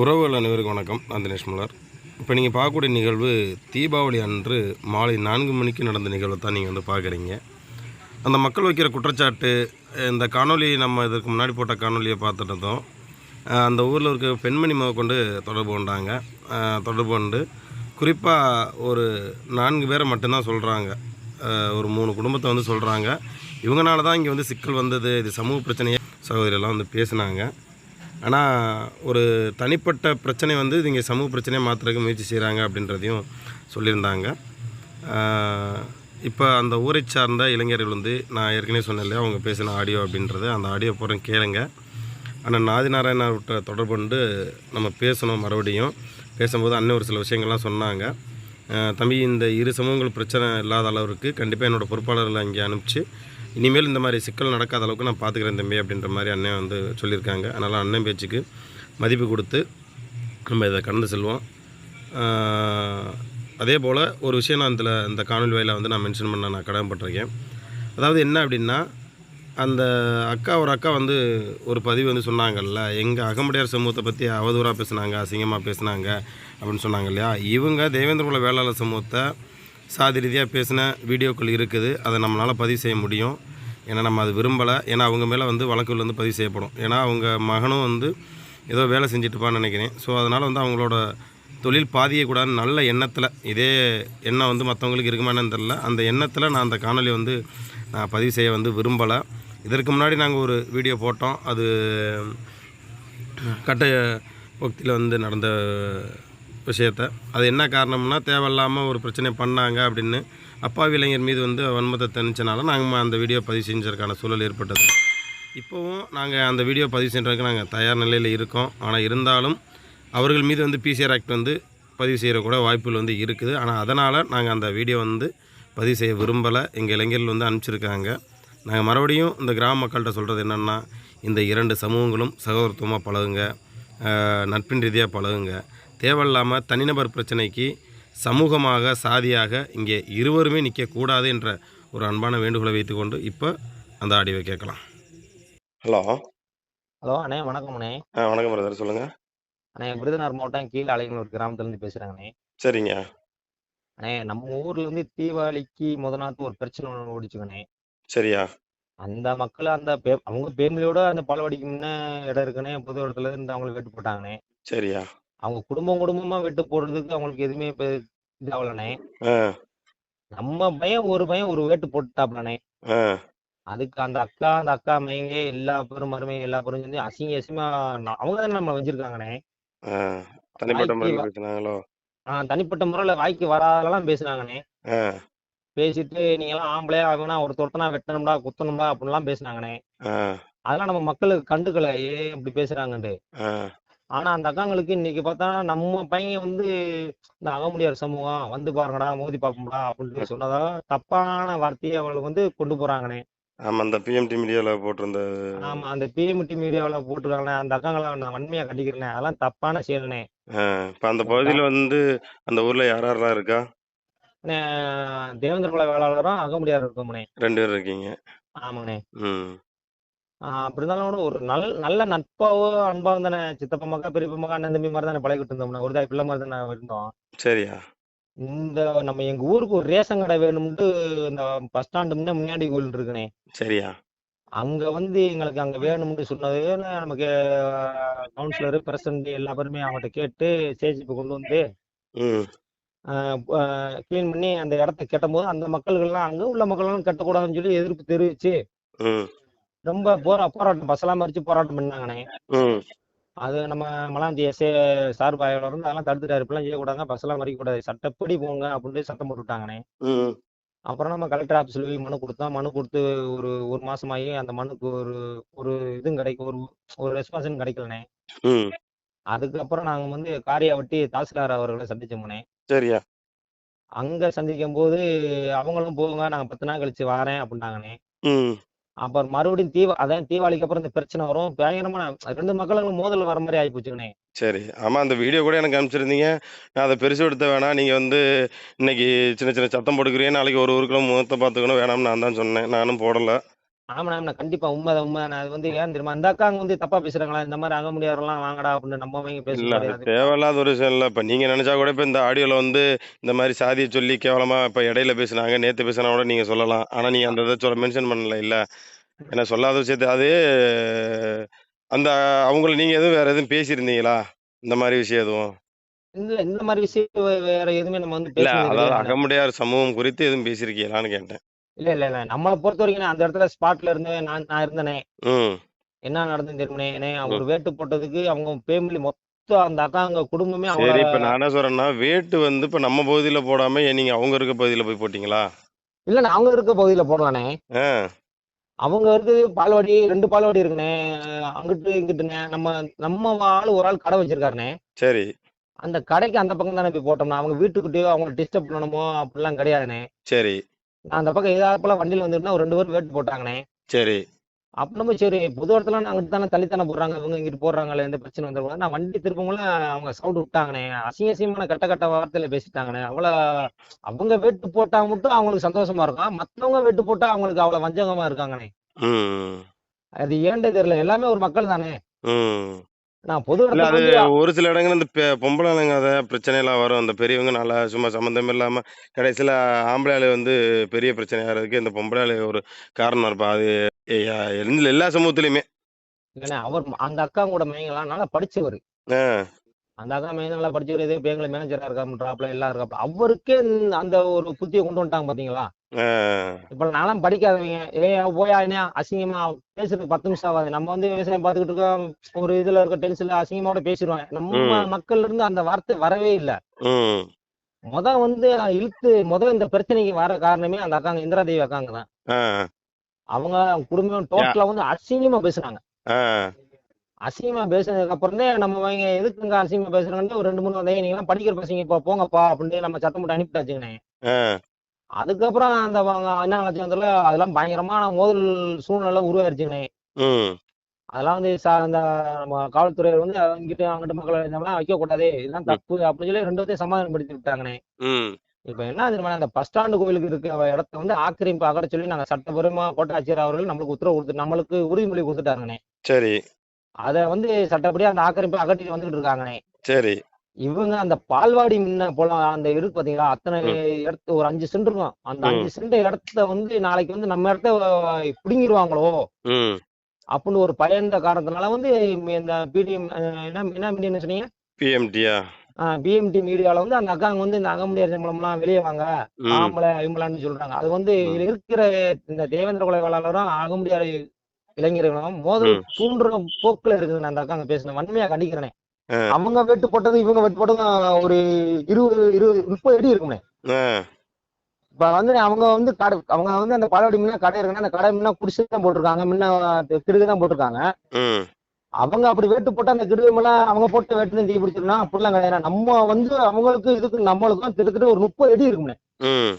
உறவுகள் அனைவருக்கும் வணக்கம். நான் தினேஷ் மலர். இப்போ நீங்கள் பார்க்கக்கூடிய நிகழ்வு தீபாவளி அன்று மாலை நான்கு மணிக்கு நடந்த நிகழ்வை தான் நீங்கள் வந்து பார்க்குறீங்க. அந்த மக்கள் வைக்கிற குற்றச்சாட்டு இந்த காணொளி நம்ம இதற்கு முன்னாடி போட்ட காணொலியை பார்த்துட்டதும் அந்த ஊரில் இருக்க பெண்மணி முத கொண்டு தொடர்பு கொண்டாங்க. தொடர்பு கொண்டு குறிப்பாக ஒரு நான்கு பேரை மட்டும்தான் சொல்கிறாங்க ஒரு மூணு குடும்பத்தை வந்து சொல்கிறாங்க இவங்கனால தான் இங்கே வந்து சிக்கல் வந்தது இது சமூக பிரச்சனையே. சகோதரியெல்லாம் வந்து பேசுனாங்க. ஆனால் ஒரு தனிப்பட்ட பிரச்சனை வந்து இங்கே சமூக பிரச்சனையை மாற்றுறதுக்கு முயற்சி செய்கிறாங்க அப்படின்றதையும் சொல்லியிருந்தாங்க. இப்போ அந்த ஊரை சார்ந்த இளைஞர்கள் வந்து நான் ஏற்கனவே சொன்னேன் இல்லையா அவங்க பேசின ஆடியோ அப்படின்றது. அந்த ஆடியோ போகிறேன் கேளுங்க. ஆனால் நாதி நாராயணர்கிட்ட தொடர்பு கொண்டு நம்ம பேசணும் மறுபடியும். பேசும்போது அன்னை ஒரு சில விஷயங்கள்லாம் சொன்னாங்க. தம்பி இந்த இரு சமூகங்கள் பிரச்சனை இல்லாத அளவுக்கு கண்டிப்பாக என்னோடய பொறுப்பாளர்களை அங்கே அனுப்பிச்சு இனிமேல் இந்த மாதிரி சிக்கல் நடக்காத அளவுக்கு நான் பார்த்துக்கிறேன் தம்பி அப்படின்ற மாதிரி அண்ணன் வந்து சொல்லியிருக்காங்க. அதனால் அண்ணன் பேச்சுக்கு மதிப்பு கொடுத்து நம்ம இதை கடந்து செல்வோம். அதே போல் ஒரு விஷயம் நான் இதில் இந்த காணொலி வாயில் வந்து நான் மென்ஷன் பண்ண நான் கடமைப்பட்டிருக்கேன். அதாவது என்ன அப்படின்னா அந்த அக்கா ஒரு அக்கா வந்து ஒரு பதிவு வந்து சொன்னாங்கல்ல எங்கள் அகமுடையார் சமூகத்தை பற்றி அவதூறாக பேசுனாங்க அசிங்கமாக பேசுனாங்க அப்படின்னு சொன்னாங்க இல்லையா? இவங்க தேவேந்திரகுல வேளாளர் சமூகத்தை சாதி ரீதியாக பேசின வீடியோக்கள் இருக்குது. அதை நம்மளால் பதிவு செய்ய முடியும். ஏன்னா நம்ம அது விரும்பலை. ஏன்னா அவங்க மேலே வந்து வழக்குகள் வந்து பதிவு செய்யப்படும். ஏன்னா அவங்க மகனும் வந்து ஏதோ வேலை செஞ்சுட்டுப்பான்னு நினைக்கிறேன். ஸோ அதனால் வந்து அவங்களோட தொழில் பாதியக்கூடாதுன்னு நல்ல எண்ணத்தில் இதே எண்ணம் வந்து மற்றவங்களுக்கு இருக்குமான்னு தெரில அந்த எண்ணத்தில் நான் அந்த காணொலி வந்து நான் பதிவு செய்ய வந்து விரும்பலை. இதற்கு முன்னாடி நாங்கள் ஒரு வீடியோ போட்டோம். அது கட்ட பக்தியில் வந்து நடந்த விஷயத்த அது என்ன காரணம்னா தேவையில்லாமல் ஒரு பிரச்சனை பண்ணாங்க அப்படின்னு அப்பாவி இளைஞர் மீது வந்து வன்மத்தை தெரிஞ்சனால நாங்கள் அந்த வீடியோ பதிவு செஞ்சதுக்கான சூழல் ஏற்பட்டது. இப்போவும் நாங்கள் அந்த வீடியோ பதிவு செய்கிறதுக்கு நாங்கள் தயார் நிலையில் இருக்கோம். ஆனால் இருந்தாலும் அவர்கள் மீது வந்து பிசிஆர் ஆக்ட் வந்து பதிவு செய்கிற கூட வாய்ப்புகள் வந்து இருக்குது. ஆனால் அதனால் நாங்கள் அந்த வீடியோ வந்து பதிவு செய்ய விரும்பலை. எங்கள் இளைஞர்கள் வந்து அனுப்பிச்சிருக்காங்க. நாங்கள் மறுபடியும் இந்த கிராம மக்கள்கிட்ட சொல்கிறது என்னென்னா இந்த இரண்டு சமூகங்களும் சகோதரத்துவமாக பழகுங்க. நட்பின் ரீதியாக பழகுங்க. தேவையில்லாமல் தனிநபர் பிரச்சனைக்கு சமூகமாக சாதியாக இங்கே இருவருமே நிற்கக்கூடாது என்ற ஒரு அன்பான வேண்டுகோளை வைத்துக்கொண்டு இப்போ அந்த ஆடியோவை கேட்கலாம். ஹலோ. ஹலோ அண்ணே வணக்கம் அண்ணே. வணக்கம் பிரதர் சொல்லுங்கள் அண்ணே விருதுநகர் மாவட்டம் கீழ அலைங்களூர் கிராமத்துல இருந்து பேசுறாங்கண்ணே சரிங்க. அண்ணே நம்ம ஊர்ல இருந்து தீபாவளிக்கு முத நாத்து ஒரு பிரச்சனை ஒண்ணு ஓடிச்சுக்கண்ணே சரியா? அந்த மக்கள் அந்த பே- அவங்க பேமிலியோட அந்த பாலவாடிக்கு முன்ன இடம் இருக்குண்ணே புது இடத்துல இருந்து அவங்களுக்கு வெட்டு போட்டாங்கண்ணே சரியா? அவங்க குடும்பம் குடும்பமா வெட்டு போடுறதுக்கு அவங்களுக்கு எதுவுமே இப்ப இதாகலண்ணே. நம்ம பையன் ஒரு பையன் ஒரு வேட்டு போட்டுட்டாப்லண்ணே. அதுக்கு அந்த அக்கா அந்த அக்கா மையங்க எல்லா பேரும் மருமையும் எல்லா பேரும் சேர்ந்து அசிங்க அசிங்கமா அவங்க தானே நம்ம வச்சிருக்காங்கண்ணே. ஆஹ் தனிப்பட்ட முறையில வாய்க்கு வராதெல்லாம் பேசுனாங்கண்ணே. பேசிட்டு நீங்க எல்லாம் ஆம்பளை அவனா ஒரு தொட்டனா வெட்டணும்டா குத்தணும்டா அப்படிலாம் பேசுனாங்கண்ணே. அதெல்லாம் நம்ம மக்களுக்கு கண்டுக்கல ஏன் இப்படி பேசுறாங்கன்ட்டு. ஆனா அந்த அக்காங்களுக்கு இன்னைக்கு பார்த்தா நம்ம பையன் வந்து இந்த அகமுடியார் சமூகம் வந்து பாருங்கடா மோதி பார்ப்போம்டா அப்படின்னு சொன்னதா தப்பான வார்த்தையை அவங்களுக்கு வந்து கொண்டு போறாங்கண்ணே ஆமாம் அந்த பிஎம்டி மீடியாவில் போட்டிருந்த ஆமா அந்த பிஎம்டி மீடியாவில் போட்டுருக்காங்களே அந்த அக்காங்களை நான் வன்மையா கண்டிக்கிறேன் அதெல்லாம் தப்பான செயல்ண்ணே ஆ இப்போ அந்த பகுதியில் வந்து அந்த ஊரில் யார் யாரெல்லாம் இருக்கா? தேவேந்திர குல வேளாளரும் அகமுடியார் இருக்கோம்ண்ணே ரெண்டு பேர் இருக்கீங்க. ஆமாங்கண்ணே. ம். அப்படி இருந்தாலும் கூட ஒரு நல்ல நல்ல நட்பாவோ அன்பாவும் தானே சித்தப்பா மக்கா பெரியப்பா மக்கா அண்ணன் தம்பி மாதிரி தானே பழகிட்டு இருந்தோம் ஒரு தாய் பிள்ளை மாதிரி தானே இருந்தோம். சரியா? இந்த நம்ம எங்க ஊருக்கு ஒரு ரேஷன் கடை வேணும்ட்டு இந்த பஸ் ஸ்டாண்டு முன்ன முன்னாடி கோயில் இருக்குனே. சரியா? அங்க வந்து எங்களுக்கு அங்க வேணும்னு சொன்னது நமக்கு கவுன்சிலர் பிரசிடண்ட் எல்லா பேருமே அவங்ககிட்ட கேட்டு சேஜிப்பு கொண்டு வந்து க்ளீன் பண்ணி அந்த இடத்த கேட்டபோது அந்த மக்கள்கள்லாம் அங்க உள்ள மக்கள்லாம் கட்டக்கூடாதுன்னு சொல்லி எதிர்ப்பு தெரிவிச்சு ரொம்ப போரா போராட்டம் பஸ்ஸெல்லாம் மறிச்சு போராட்டம் பண்ணாங்கண்ணே. அது நம்ம மலாந்தி எஸ்ஏ இருந்து அதெல்லாம் தடுத்துட்டாரு. இப்பெல்லாம் செய்யக்கூடாது பஸ் எல்லாம் மறிக்கக்கூடாது சட்டப்படி போங்க அப்படின்னு சட்டம் போட்டு விட்டாங்கண்ணே. ம். அப்புறம் நம்ம கலெக்டர் ஆஃபீஸ்ல போய் மனு கொடுத்தோம் மனு கொடுத்து ஒரு ஒரு மாசமாயி அந்த மனுக்கு ஒரு ஒரு இதுவும் கிடைக்கும் ஒரு ஒரு ரெஸ்பான்ஸும் கிடைக்கலண்ணே. அதுக்கப்புறம் நாங்க வந்து காரியாவட்டி தாசில்தார் அவர்களை சந்திச்சோம்ண்ணே சரியா? அங்க சந்திக்கும் போது அவங்களும் போங்க நாங்க பத்து நாள் கழிச்சு வரேன் அப்படின்னாங்கண்ணே. அப்புறம் மறுபடியும் தீவ அதான் தீபாவளிக்கு அப்புறம் இந்த பிரச்சனை வரும். பயங்கரமான ரெண்டு மக்களும் மோதல் வர மாதிரி ஆகி போச்சுங்கண்ணே சரி. ஆமாம் அந்த வீடியோ கூட எனக்கு அனுப்பிச்சிருந்தீங்க. நான் அதை பெருசு எடுத்த வேணாம். நீங்கள் வந்து இன்னைக்கு சின்ன சின்ன சத்தம் போட்டுக்கிறீங்க. நாளைக்கு ஒரு ஊருக்குள்ள முகத்தை பார்த்துக்கணும். வேணாம்னு நான் தான் சொன்னேன். நானும் போடலை. ஆமாண்ணா கண்டிப்பா உண்மைதான் உண்மைதான். அது வந்து ஏன் தெரியுமா? அந்த அக்காங்க வந்து தப்பா பேசுறாங்களா? இந்த மாதிரி அக முடியாதெல்லாம் வாங்கடா அப்படின்னு நம்ம அவங்க பேச இல்ல அது முடியாது தேவையில்லாத ஒரு விஷயம் இல்லை இப்போ நீங்கள் நினச்சா கூட இப்போ இந்த ஆடியோவில் வந்து இந்த மாதிரி சாதியை சொல்லி கேவலமாக இப்போ இடையில பேசுனாங்க நேற்று பேசினா கூட நீங்கள் சொல்லலாம். ஆனால் நீங்கள் அந்த இதை சொல்ல மென்ஷன் பண்ணல இல்லை. ஏன்னா சொல்லாத விஷயத்த அது அந்த அவங்கள நீங்கள் எதுவும் வேறு எதுவும் பேசியிருந்தீங்களா? இந்த மாதிரி விஷயம் எதுவும்? இல்ல இந்த மாதிரி விஷயம் வேற எதுவுமே நம்ம வந்து இல்லை அதாவது அகமுடையார் சமூகம் குறித்து எதுவும் பேசியிருக்கீங்களான்னு கேட்டேன். இல்ல இல்ல இல்ல. நம்மளை பொறுத்த வரைக்கும் நான் அந்த இடத்துல ஸ்பாட்ல இருந்து நான் நான் இருந்தேனே. என்ன நடந்துன்னு தெரியுமே. ஏனே, ம். ஒரு வேட்டு போட்டதுக்கு அவங்க ஃபேமிலி மொத்தம் அந்த அக்காங்க குடும்பமே அவங்கள சரி இப்போ நான் என்ன சொல்கிறேன்னா வேட்டு வந்து இப்போ நம்ம பகுதியில் போடாமல் ஏன் நீங்கள் அவங்க இருக்க பகுதியில் போய் போட்டிங்களா? இல்லண்ணே அவங்க இருக்க பகுதியில போடலானே. அவங்க இருக்குது பால்வாடி ரெண்டு பால்வாடி இருக்குண்ணே அங்கிட்டு இங்கிட்டுண்ணே நம்ம நம்ம ஆள் ஒரு ஆள் கடை வச்சிருக்காருண்ணே சரி. அந்த கடைக்கு அந்த பக்கம் தானே போய் போட்டோம்னா அவங்க வீட்டுக்கிட்டயோ அவங்க டிஸ்டர்ப் பண்ணணுமோ அப்படிலாம் கிடையாதுண்ணே சரி. நான் அந்த பக்கம் ஏதாவது வண்டியில வந்துட்டுனா ஒரு ரெண்டு பேரும் வேட்டு போட்டாங்கண்ணே. சரி. அப்ப நம்ம சரி பொது இடத்துல அங்கிட்டு தானே தள்ளித்தானே போடுறாங்க இவங்க இங்கிட்டு போடுறாங்கல்ல எந்த பிரச்சனை வந்துருக்கூடாது நான் வண்டி திருப்பவங்கள அவங்க சவுண்ட் விட்டாங்கண்ணே. அசிங்க அசிங்கமான கட்ட கட்ட வார்த்தையில பேசிட்டாங்கண்ணே. அவ்வளோ அவங்க வெட்டு போட்டா மட்டும் அவங்களுக்கு சந்தோஷமா இருக்கும். மத்தவங்க வெட்டு போட்டா அவங்களுக்கு அவ்வளவு வஞ்சகமா இருக்காங்கண்ணே. அது ஏன்டே தெரியல. எல்லாமே ஒரு மக்கள் தானே. நான் பொது அது ஒரு சில இடங்கள் இந்த பெ- பொம்பளை ஆளுங்க அதை பிரச்சனையெல்லாம் வரும். அந்த பெரியவங்க நல்லா சும்மா சம்மந்தம் இல்லாம கடைசியில ஆம்பளை வந்து பெரிய பிரச்சனை ஆகிறதுக்கு இந்த பொம்பளை ஒரு காரணம் இருப்பா. அது எல்லா சமூகத்திலயுமே. அவர் அந்த அக்கா கூட மையங்களாம் நல்லா படிச்சவர். அந்த அக்கா மையம் நல்லா இதே பேங்க்ல மேனேஜரா இருக்காப்ல எல்லாம் இருக்காப்ல அவருக்கே அந்த ஒரு புத்தியை கொண்டு வந்துட்டாங்க பாத்தீங்களா? இப்ப நான்லாம் படிக்காதவங்க. ஏ போயா என்ன அசிங்கமா பேசுறதுக்கு பத்து நிமிஷம் ஆகாது. நம்ம வந்து விவசாயம் பார்த்துக்கிட்டு இருக்கோம். ஒரு இதுல இருக்க டென்ஷன்ல அசிங்கமாவோட பேசிடுவாங்க நம்ம ம். மக்கள்ல இருந்து அந்த வார்த்தை வரவே இல்ல. முத வந்து இழுத்து முத இந்த பிரச்சனைக்கு வர காரணமே அந்த அக்காங்க இந்திரா தேவி அக்காங்க தான். அவங்க குடும்பம் டோட்டலா வந்து அசிங்கமா பேசுனாங்க. ஆ, அசிங்கமா பேசுனதுக்கு அப்புறம் தான் நம்ம அவங்க எதுக்குங்க அசிங்கமா பேசுறாங்கன்னு ஒரு ரெண்டு மூணு வந்தீங்க நீங்க எல்லாம் படிக்கிற பசங்க இப்போ போங்கப்பா அப்படின்னு நம்ம சத்தம் போட்டு அனுப்பிட்டாச்சுங்கண்ணே அதுக்கப்புறம் அந்த என்ன ஆச்சு அதுல அதெல்லாம் பயங்கரமான மோதல் சூழ்நிலை உருவாயிருச்சுங்கண்ணே அதெல்லாம் வந்து சா- அந்த நம்ம காவல்துறையினர் வந்து அங்கிட்டு அங்கிட்டு மக்களை இதெல்லாம் வைக்க கூடாது இதெல்லாம் தப்பு அப்படின்னு சொல்லி ரெண்டு பேர்த்தையும் சமாதானப்படுத்தி விட்டாங்கண்ணே இப்ப என்ன தெரியுமா அந்த பஸ் ஸ்டாண்டு கோயிலுக்கு இருக்க இடத்த வந்து ஆக்கிரமிப்பு அகட சொல்லி நாங்க சட்டபூர்வமா கோட்டாட்சியர் அவர்கள் நம்மளுக்கு உத்தரவு கொடுத்து நம்மளுக்கு உறுதிமொழி கொடுத்துட்டாங்கண்ணே சரி. அதை வந்து சட்டப்படி அந்த ஆக்கிரமிப்பு அகட்டிட்டு வந்துட்டு இருக்காங்கண்ணே சரி. இவங்க அந்த பால்வாடி முன்ன போல அந்த இருக்கு பாத்தீங்களா? அத்தனை. இடத்து ஒரு அஞ்சு சென்ட் இருக்கும். அந்த. அஞ்சு சென்ட் இடத்த வந்து நாளைக்கு வந்து நம்ம இடத்த ம், அப்படின்னு ஒரு பயந்த காரணத்தினால வந்து இந்த பிடிஎம் என்ன என்ன மீடியம் சொன்னீங்க? பிஎம்டியா? பிஎம்டி மீடியால வந்து அந்த அக்காங்க வந்து இந்த அகமுடியார் சம்பளம்லாம் வெளியே வாங்க ஆம்பளை ஐம்பளான்னு சொல்றாங்க. அது வந்து இருக்கிற இந்த தேவேந்திர கொலை வேளாளரும் அகமுடியார் இளைஞர்களும் மோதல். தூண்டுற போக்குல இருக்குது. அந்த அக்காங்க பேசின வன்மையா கண்டிக்கிறேனே. அவங்க வெட்டு போட்டது இவங்க வெட்டு போட்டதும் ஒரு இருபது இருபது முப்பது அடி இருக்குமே. ஆ, இப்ப வந்து அவங்க வந்து கடை அவங்க வந்து அந்த பாலவாடி முன்ன கடை இருக்குன்னா அந்த கடை முன்ன குடிசை தான் போட்டிருக்காங்க. முன்ன கிடுகு தான் போட்டிருக்காங்க. அவங்க அப்படி வெட்டு போட்டு அந்த கிடுகுமெல்லாம் அவங்க போட்டு வெட்டு தீ பிடிச்சிருந்தா அப்படிலாம் கிடையாது. நம்ம வந்து அவங்களுக்கு இதுக்கு நம்மளுக்கும் கிட்டத்தட்ட ஒரு முப்பது அடி இருக்குமே. ம்,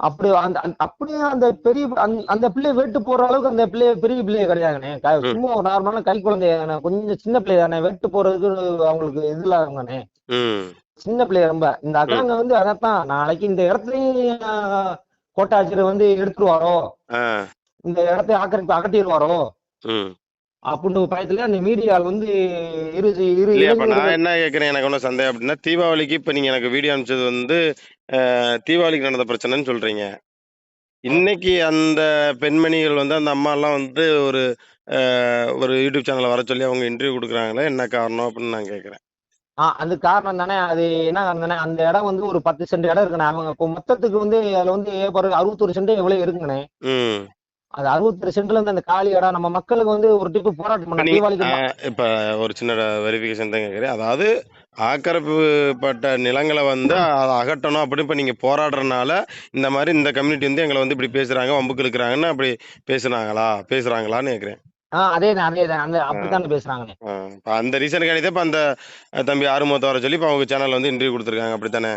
அப்படி அந்த அப்படியே அந்த பெரிய அந்த- பிள்ளைய வெட்டு போடுற அளவுக்கு அந்த பிள்ளைய பெரிய பிள்ளைய கிடையாதுண்ணே க- ம். சும்மா ஒரு நார்மலான கை குழந்தைய கொஞ்சம் சின்ன பிள்ளை தானே வெட்டு போறதுக்கு அவங்களுக்கு இது இல்லாதவங்கண்ணே சின்ன பிள்ளைய ரொம்ப. இந்த அக்காங்க வந்து அதைத்தான் நாளைக்கு இந்த இடத்துலயும் கோட்டாட்சியர் வந்து எடுத்துருவாரோ? இந்த இடத்தை ஆக்கிரமிப்பு அகட்டிடுவாரோ ஒரு பயத்துல அந்த மீடியாவில் வந்து இரு இரு இல்லையா அப்ப இளைஞர்கள் நான் என்ன கேட்குறேன் எனக்கு ஒன்றும் சந்தேகம் அப்படின்னா தீபாவளிக்கு இப்போ நீங்கள் எனக்கு வீடியோ அனுப்பிச்சது வந்து தீபாவளிக்கு நடந்த பிரச்சனைன்னு சொல்கிறீங்க இன்னைக்கு அந்த பெண்மணிகள் வந்து அந்த அம்மாலாம் வந்து ஒரு ஒரு யூடியூப் சேனலை வர சொல்லி அவங்க இன்டர்வியூ கொடுக்குறாங்களே என்ன காரணம் அப்படின்னு நான் கேட்குறேன் ஆ அது காரணம் தானே? அது என்ன காரணம் தானே? அந்த இடம் வந்து ஒரு பத்து சென்ட் இடம் இருக்குண்ணே. அவங்க இப்போ மொத்தத்துக்கு வந்து அதுல வந்து பாருங்க அறுபத்தொரு சென்ட் எவ்வளவு இருக்குண்ணே ம். அது அறுபத்தொரு சென்ட்ல இருந்து அந்த காலி இடம் நம்ம மக்களுக்கு வந்து ஒரு டிப்பு போராட்டம் பண்ண தீபாவளிக்கு இப்ப ஒரு சின்ன வெரிஃபிகேஷன் தான் கேட்குறேன் அதாவது ஆக்கிரமிப்புப்பட்ட நிலங்களை வந்து அதை அகற்றணும் அப்படி இப்போ நீங்கள் போராடுறதுனால இந்த மாதிரி இந்த கம்யூனிட்டி வந்து எங்களை வந்து இப்படி பேசுகிறாங்க வம்புக்கு இழுக்கிறாங்கன்னு அப்படி பேசுனாங்களா? பேசுகிறாங்களான்னு கேட்குறேன் ஆ அதே தான் அதே தான். அந்த அப்படித்தானே பேசுறாங்கண்ணே அந்த ரீசனுக்காண்டி தான் இப்போ அந்த தம்பி ஆறுமுகத்தை வர சொல்லி இப்போ அவங்க சேனல் வந்து இன்டர்வியூ கொடுத்துருக்காங்க. அப்படித்தானே?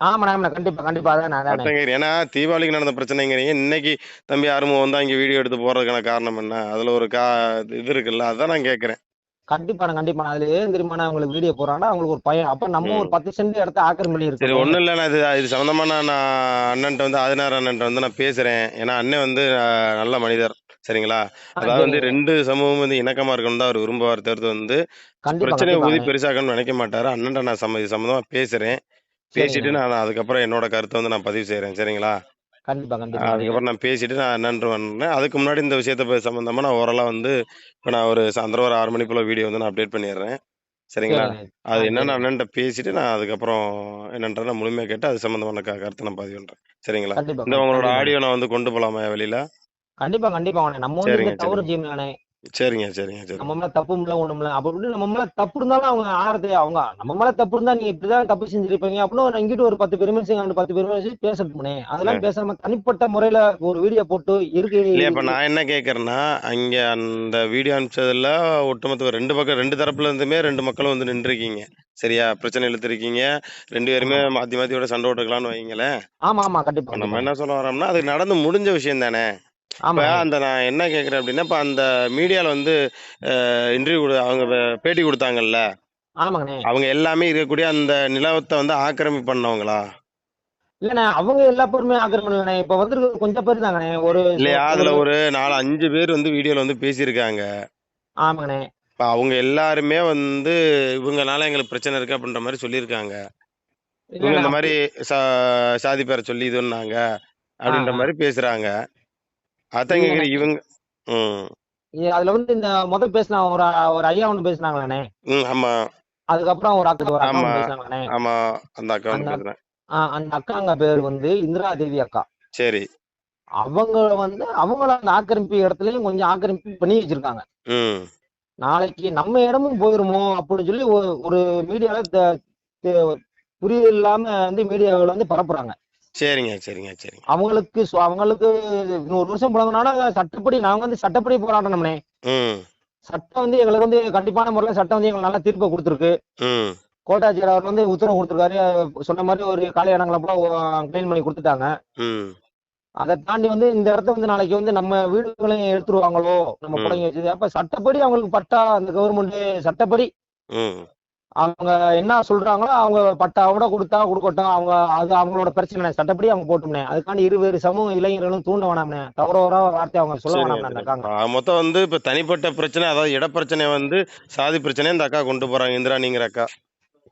ஆமாண்ணா கண்டிப்பா கண்டிப்பா. அதானே ஏன்னா தீபாவளிக்கு நடந்த பிரச்சனைங்கிறீங்க. இன்னைக்கு தம்பி ஆறுமுகம் வந்து அங்கே வீடியோ எடுத்து போடுறதுக்கான காரணம் என்ன? அதில் ஒரு கா இது இருக்குல்ல? அதான் நான் கேட்குறேன். கண்டிப்பாண்ணா கண்டிப்பா. அதுல ஏன் தெரியுமா உங்களுக்கு வீடியோ போறாங்கன்னா அவங்களுக்கு ஒரு பையன் அப்ப நம்ம ஒரு ம். பத்து சென்ட் இடத்த ஆக்கிரமி சரி இருக்கு ஒன்றும் இல்லை. நான் இது இது சம்மந்தமாக நான் அண்ணன்ட்ட வந்து ஆதினார் அண்ணன்ட்ட வந்து நான் பேசுகிறேன் ஏன்னா அண்ணன் வந்து நல்ல மனிதர். சரிங்களா? அதாவது வந்து ரெண்டு சமூகம் வந்து இணக்கமா இருக்கணும் தான் அவர் விரும்புவார் தவிர்த்து வந்து பிரச்சனையை ஊதி பெருசாக்கணும்னு நினைக்க மாட்டாரு. அண்ணன்ட்ட நான் சம்ம சம்மந்தமா பேசுறேன். பேசிட்டு நான் அதுக்கப்புறம் என்னோட கருத்தை வந்து நான் பதிவு செய்றேன். சரிங்களா? கண்டிப்பா அதுக்கப்புறம் நான் பேசிட்டு நான் என்னன்று வந்தேன் அதுக்கு முன்னாடி இந்த விஷயத்த ப- சம்பந்தமா நான் ஓரளவு வந்து இப்போ நான் ஒரு சாயந்தரம் ஒரு ஆறு மணி போல வீடியோ வந்து நான் அப்டேட் பண்ணிடுறேன் சரிங்களா? அது என்னன்னு சரிங்கண்ணே அண்ணன்ட்ட பேசிட்டு நான் அதுக்கப்புறம் என்னன்றதை நான் முழுமையாக கேட்டு அது சம்பந்தமான க- கருத்தை நான் பதிவு பண்றேன். சரிங்களா? கண்டிப்பா இந்த உங்களோட ஆடியோ நான் வந்து கொண்டு போலாமா வெளியில? கண்டிப்பா கண்டிப்பாங்கண்ணே நம்ம வந்து சரிங்க சரிங்க. சரிங்க சரிங்க சரிங்க. நம்ம மேல தப்பு இல்ல ஒண்ணும் இல்ல. அப்ப நம்ம மேல தப்பு இருந்தாலும் அவங்க ஆறது அவங்க நம்ம மேல தப்பு இருந்தா நீங்க இப்படிதான் தப்பு செஞ்சிருப்பீங்க அப்படின்னு ஒரு இங்கிட்டு ஒரு பத்து பெருமை அந்த பத்து பெருமை பேசட்டுமே அதெல்லாம் பேசாம தனிப்பட்ட முறையில ஒரு வீடியோ போட்டு இருக்கு. இல்லையா இப்ப நான் என்ன கேட்கறேன்னா அங்க அந்த வீடியோ அனுப்பிச்சதுல ஒட்டுமொத்த ரெண்டு பக்கம் ரெண்டு தரப்புல இருந்துமே ரெண்டு மக்களும் வந்து நின்றுருக்கீங்க. சரியா? பிரச்சனை இழுத்துருக்கீங்க. ரெண்டு பேருமே மாத்தி மாத்தி விட சண்டை போட்டுக்கலாம்னு வைங்களேன் ஆமா ஆமா கண்டிப்பா நம்ம என்ன சொல்ல வரோம்னா அது நடந்து முடிஞ்ச விஷயம் தானே. இப்ப அந்த நான் என்ன கேக்குறேன் அப்படின்னா இப்ப அந்த மீடியால வந்து இன்டர்வியூ அவங்க வே- பேட்டி கொடுத்தாங்கல்ல? ஆமாங்கண்ணே. அவங்க எல்லாமே இருக்கக்கூடிய அந்த நிலவத்தை வந்து ஆக்கிரமிப்பு பண்ணவங்களா? இல்லண்ணே அவங்க எல்லா பேருமே ஆக்கிரமணம் இப்ப வந்திருக்கிறது கொஞ்சம் பேர் தாங்கண்ணே. ஒரு இல்லையா அதுல ஒரு ஒரு நாலு அஞ்சு பேர் வந்து வீடியோல வந்து பேசியிருக்காங்க. ஆமாங்கண்ணே. இப்ப அவங்க எல்லாருமே வந்து இவங்கனால எங்களுக்கு பிரச்சனை இருக்கு அப்படின்ற மாதிரி சொல்லியிருக்காங்க. இவங்க இல்லண்ணே இந்த அப்படி மாதிரி சா சாதி பேரை சொல்லி ஆ அப்படின்ற ஆ மாதிரி பேசுறாங்க. அதான் இல்லண்ணே கேக்குறேன் இவங்க ம். இ- அதுல வந்து இந்த முதல் பேசின ஒரு ஒரு ஐயா ஒண்ணு பேசினாங்களாண்ணே ம் ஆமா. அதுக்கப்புறம் ஒரு அக்கா ஒரு அக்கா ஆமா ஒண்ணு பேசினாங்களாண்ணே ஆமா அந்த அக்கா அந்த ஒன்று பேசுறேன். ஆ, அந்த அக்காங்க பேர் வந்து இந்திரா தேவி அக்கா. சரி. அவங்க வந்து அவங்கள அந்த ஆக்கிரமிப்பு இடத்துலயும் கொஞ்சம் ஆக்கிரமிப்பு பண்ணி வச்சிருக்காங்க. ம். நாளைக்கு நம்ம இடமும் போயிருமோ அப்படின்னு சொல்லி ஒரு ஒரு மீடியால புரிதல் இல்லாம வந்து மீடியாவில் வந்து பரப்புறாங்க. சரிங்க சரிங்க சரிங்க. அவங்களுக்கு அவங்களுக்கு நூறு வருஷம் போனதுனால சட்டப்படி நாங்க வந்து சட்டப்படி போராடணும்னே சட்டம் வந்து எங்களுக்கு வந்து கண்டிப்பான முறையில் சட்டம் வந்து எங்களுக்கு நல்ல தீர்ப்பை கொடுத்துருக்கு. கோட்டாட்சியர் அவர் வந்து உத்தரவு கொடுத்துருக்காரு. சொன்ன மாதிரி ஒரு காலை இடங்களை கூட கிளீன் பண்ணி கொடுத்துட்டாங்க. அதை தாண்டி வந்து இந்த இடத்த வந்து நாளைக்கு வந்து நம்ம வீடுகளையும் எடுத்துருவாங்களோ? நம்ம. பிள்ளைங்க வச்சது அப்ப சட்டப்படி அவங்களுக்கு பட்டா அந்த கவர்மெண்ட் சட்டப்படி அவங்க என்ன சொல்றாங்களோ அவங்க பட்டாவோட கொடுத்தா கொடுக்கட்டும். அவங்க அது அவங்களோட பிரச்சனை சட்டப்படி அவங்க போட்டும்னே அதுக்காண்டி இருவேறு சமூக இளைஞர்களும் தூண்ட வேணாம்னே தவற வர வார்த்தை அவங்க சொல்ல வேணாம்னே மொத்தம் வந்து இப்ப தனிப்பட்ட பிரச்சனை அதாவது இட பிரச்சனையை வந்து சாதி பிரச்சனையை இந்த அக்கா கொண்டு போறாங்க இந்திரா நீங்கிற அக்கா.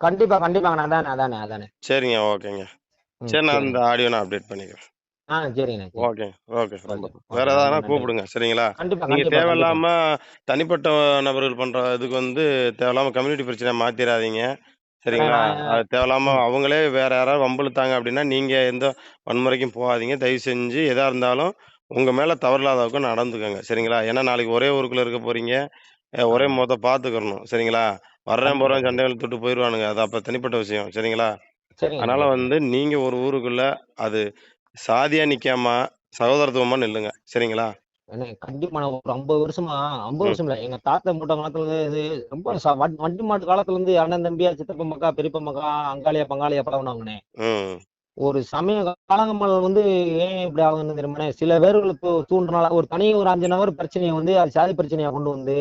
கண்டிப்பா கண்டிப்பாங்க அதானே அதானே அதானே சரிங்க ஓகேங்க. சரி நான் இந்த ஆடியோ நான் அப்டேட் பண்ணிக்கிறேன். ஆ சரிங்கண்ணே சரி. ஓகே ஓகே ரொம்ப ஓகே வேற ஓகே ஏதாவது நன்றி கூப்பிடுங்க சரிங்களா? கண்டிப்பா நீங்க கண்டிப்பா கண்டிப்பா. தேவையில்லாம தனிப்பட்ட நபர்கள் பண்ற இதுக்கு வந்து தேவையில்லாம கம்யூனிட்டி பிரச்சனை மாத்திராதீங்க சரிங்களா? நான் அது தேவையில்லாம ம், அவங்களே வேற யாராவது வம்பிழுத்தாங்க அப்படின்னா நீங்க எந்த வன்முறைக்கும் போகாதீங்க. தயவு செஞ்சு எதா இருந்தாலும் உங்க மேல தவறில்லாதவங்க நடந்துக்கோங்க சரிங்களா? ஏன்னா நாளைக்கு ஒரே ஊருக்குள்ள இருக்க போறீங்க அஹ் ஒரே ஆமா. முகத்தை சரிங்களா? வர்றேன் கண்டிப்பா போறேன் கண்டிப்பா. சண்டைகள் தொட்டு போயிடுவானுங்க அது அப்ப தனிப்பட்ட விஷயம் சரிங்களா? அதனால வந்து நீங்க ஒரு ஊருக்குள்ள அது சாதியா நிக்காம சகோதரத்துவமா நில்லுங்க. சரிங்களா? கண்டிப்பா நான் ஒரு ஐம்பது வருஷமா ஐம்பது வருஷம் இல்ல. எங்க தாத்தா மூட்ட காலத்துல இது ரொம்ப வண்டி மாட்டு காலத்துல இருந்து அண்ணன் தம்பியா சித்தப்பா மக்கா பெரியப்பா மக்கா அங்காளியா பங்காளியா பழகினவங்கண்ணே ம். ஒரு சமய காலங்கள் வந்து ஏன் இப்படி ஆகுதுன்னு தெரியுமாண்ணே சில பேர்களுக்கு தூண்டுனால ஒரு தனி ஒரு அஞ்சு நபர் பிரச்சனையை வந்து அது சாதி பிரச்சனையா கொண்டு வந்து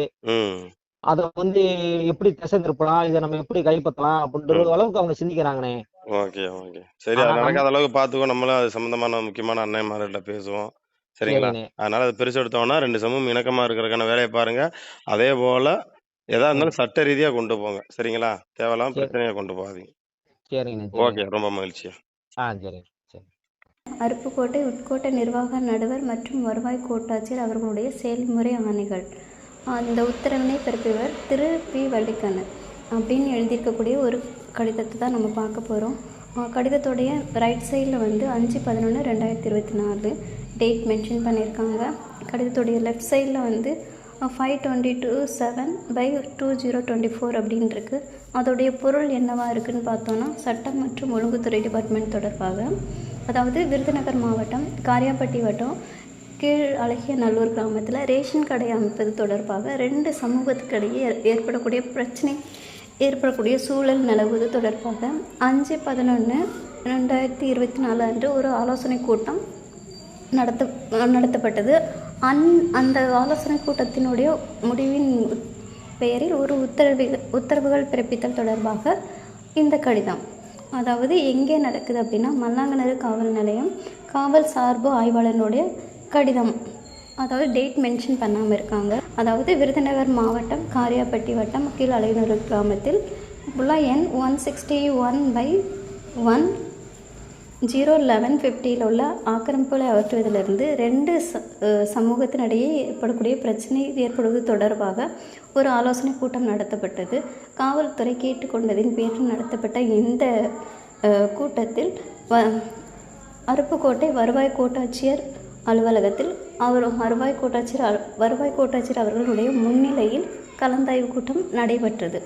அதை வந்து எப்படி திசை திருப்பலாம் இதை நம்ம எப்படி கைப்பற்றலாம்? அப்படின்ற அளவுக்கு அவங்க சிந்திக்கிறாங்கண்ணே ஓகே ஓகே. சரி அது நடக்காத அளவுக்கு பார்த்துக்கோ நம்மளும் அது சம்மந்தமான முக்கியமான அண்ணன்மார்கிட்ட பேசுவோம். சரிங்களா? அதனால அது பெருசு எடுத்தோம்னா ரெண்டு சமூகம் இணக்கமா இருக்கிறதுக்கான வேலையை பாருங்க. அதே போல எதா ம். இருந்தாலும் சட்ட ரீதியா கொண்டு போங்க. சரிங்களா? தேவையில்லாம பிரச்சனையா கொண்டு போகாதீங்க. சரிங்கண்ணே ஓகே ரொம்ப மகிழ்ச்சியா. ஆ சரிங்க சரி. அருப்புக்கோட்டை உட்கோட்ட நிர்வாக நடுவர் மற்றும் வருவாய் கோட்டாட்சியர் அவர்களுடைய செயல்முறை ஆணைகள். அந்த உத்தரவினை பிறப்பிவர் திரு பி. வள்ளிக்கண்ணன் அப்படின்னு எழுதியிருக்கக்கூடிய ஒரு கடிதத்தை தான் நம்ம பார்க்க போகிறோம் கடிதத்துடைய ரைட் சைடில் வந்து அஞ்சு பதினொன்று ரெண்டாயிரத்தி இருபத்தி நாலு டேட் மென்ஷன் பண்ணியிருக்காங்க. கடிதத்துடைய லெஃப்ட் சைடில் வந்து five twenty two seven by two zero twenty four அப்படின்னு இருக்குது அதோடைய பொருள் என்னவாக இருக்குன்னு பார்த்தோன்னா சட்டம் மற்றும் ஒழுங்குத்துறை டிபார்ட்மெண்ட் தொடர்பாக. அதாவது விருதுநகர் மாவட்டம் காரியாப்பட்டி வட்டம் கீழ் அழகிய நல்லூர் கிராமத்தில் ரேஷன் கடை அமைப்பது தொடர்பாக ரெண்டு சமூகத்துக்கிடையே ஏற்- ஏற்படக்கூடிய பிரச்சனை ஏற்படக்கூடிய சூழல் நிலவுவது தொடர்பாக அஞ்சு பதினொன்று ரெண்டாயிரத்தி இருபத்தி நாலு அன்று ஒரு ஆலோசனை கூட்டம் நடத்த நடத்தப்பட்டது. அந் அந்த ஆலோசனை கூட்டத்தினுடைய முடிவின் பெயரில் ஒரு உத்தரவு உத்தரவுகள் பிறப்பித்தல் தொடர்பாக இந்த கடிதம். அதாவது எங்கே நடக்குது அப்படின்னா மல்லாங்கநரு காவல் நிலையம் காவல் சார்பு ஆய்வாளனுடைய கடிதம். அதாவது டேட் மென்ஷன் பண்ணாமல் இருக்காங்க. அதாவது விருதுநகர் மாவட்டம் காரியாப்பட்டி வட்டம் கீழ் அலைநூறு கிராமத்தில் ஃபுல்லாக எண் one sixty one by one zero eleven ஃபிஃப்டியில் உள்ள ஆக்கிரமிப்புகளை அகற்றுவதிலிருந்து ரெண்டு ச சமூகத்தினிடையே ஏற்படக்கூடிய பிரச்சனை ஏற்படுவது தொடர்பாக ஒரு ஆலோசனை கூட்டம் நடத்தப்பட்டது. காவல்துறை கேட்டுக்கொண்டதின் பேரில் நடத்தப்பட்ட இந்த கூட்டத்தில் வ அருப்புக்கோட்டை வருவாய் கோட்டாட்சியர் அலுவலகத்தில் அவர் வருவாய் கோட்டாட்சியர் வருவாய் கோட்டாட்சியர் அவர்களுடைய முன்னிலையில் கலந்தாய்வு கூட்டம் நடைபெற்றது.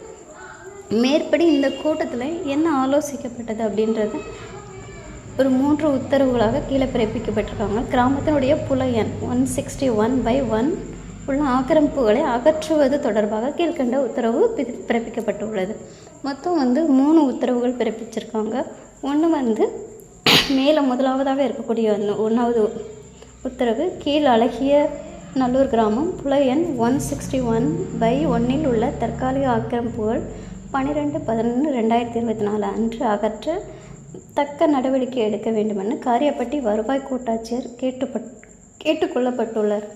மேற்படி இந்த கூட்டத்தில் என்ன ஆலோசிக்கப்பட்டது அப்படின்றத ஒரு மூன்று உத்தரவுகளாக கீழே பிறப்பிக்கப்பட்டிருக்காங்க. கிராமத்தினுடைய புல எண் one sixty one by one உள்ள ஆக்கிரமிப்புகளை அகற்றுவது தொடர்பாக கீழ்கண்ட உத்தரவு பிறப்பிக்கப்பட்டுள்ளது. மொத்தம் வந்து மூணு உத்தரவுகள் பிறப்பிச்சிருக்காங்க. ஒன்று வந்து மேலே முதலாவதாக இருக்கக்கூடிய ஒன்று ஒன்றாவது உத்தரவு கீழ் அழகிய நல்லூர் கிராமம் புல ஒன் சிக்ஸ்டி ஒன் பை ஒன்னில் உள்ள தற்காலிக ஆக்கிரமிப்புகள் பன்னிரெண்டு பதினொன்று ரெண்டாயிரத்தி இருபத்தி நாலு அன்று அகற்ற தக்க நடவடிக்கை எடுக்க வேண்டுமென காரியப்பட்டி வருவாய் கூட்டாட்சியர் கேட்டுப்பட் கேட்டுக்கொள்ளப்பட்டுள்ளார்.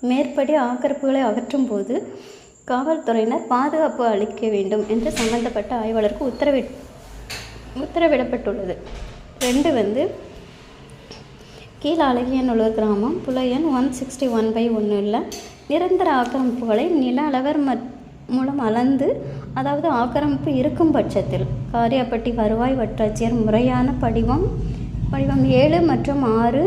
மேற்படி ஆக்கிரமிப்புகளை அகற்றும் போது காவல்துறையினர் பாதுகாப்பு அளிக்க வேண்டும் என்று சம்பந்தப்பட்ட ஆய்வாளருக்கு உத்தரவிட் உத்தரவிடப்பட்டுள்ளது. ரெண்டு வந்து கீழ் அழகியநல்லூர் கிராமம் புலையன் ஒன் சிக்ஸ்டி ஒன் பை ஒன்றில் நிரந்தர ஆக்கிரமிப்புகளை நில அளவர் ம மூலம் அளந்து அதாவது ஆக்கிரமிப்பு இருக்கும் பட்சத்தில் காரியாப்பட்டி வருவாய் வட்டாட்சியர் முறையான படிவம் படிவம் ஏழு மற்றும் ஆறு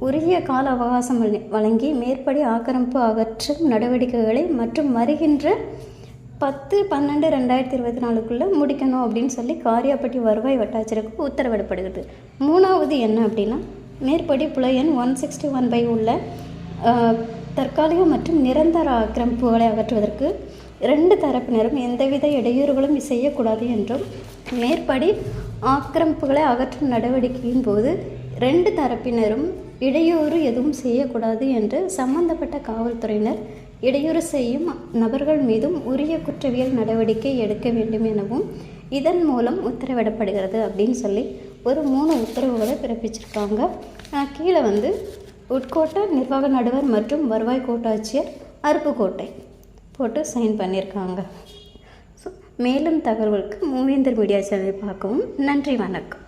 உரிய கால அவகாசம் வழி- வழங்கி மேற்படி ஆக்கிரமிப்பு அகற்றும் நடவடிக்கைகளை மற்றும் வருகின்ற பத்து பன்னெண்டு ரெண்டாயிரத்தி இருபத்தி நாலுக்குள்ளே முடிக்கணும் அப்படின்னு சொல்லி காரியாப்பட்டி வருவாய் வட்டாட்சியருக்கு உத்தரவிடப்படுகிறது. மூணாவது என்ன அப்படின்னா மேற்படி புலையன் ஒன் சிக்ஸ்டி ஒன் பை உள்ள தற்காலிக மற்றும் நிரந்தர ஆக்கிரமிப்புகளை அகற்றுவதற்கு இரண்டு தரப்பினரும் எந்தவித இடையூறுகளும் செய்யக்கூடாது என்றும் மேற்படி ஆக்கிரமிப்புகளை அகற்றும் நடவடிக்கையின் போது ரெண்டு தரப்பினரும் இடையூறு எதுவும் செய்யக்கூடாது என்று சம்பந்தப்பட்ட காவல்துறையினர் இடையூறு செய்யும் நபர்கள் மீதும் உரிய குற்றவியல் நடவடிக்கை எடுக்க வேண்டும் எனவும் இதன் மூலம் உத்தரவிடப்படுகிறது அப்படின்னு சொல்லி ஒரு மூணு உத்தரவுகளை பிறப்பிச்சிருக்காங்க. கீழே வந்து உட்கோட்டை நிர்வாக நடுவர் மற்றும் வருவாய் கோட்டாட்சியர் அருப்புக்கோட்டை போட்டு சைன் பண்ணியிருக்காங்க ஸோ மேலும் தகவலுக்கு மூவேந்தர் மீடியா சேனல் பார்க்கவும் நன்றி வணக்கம்.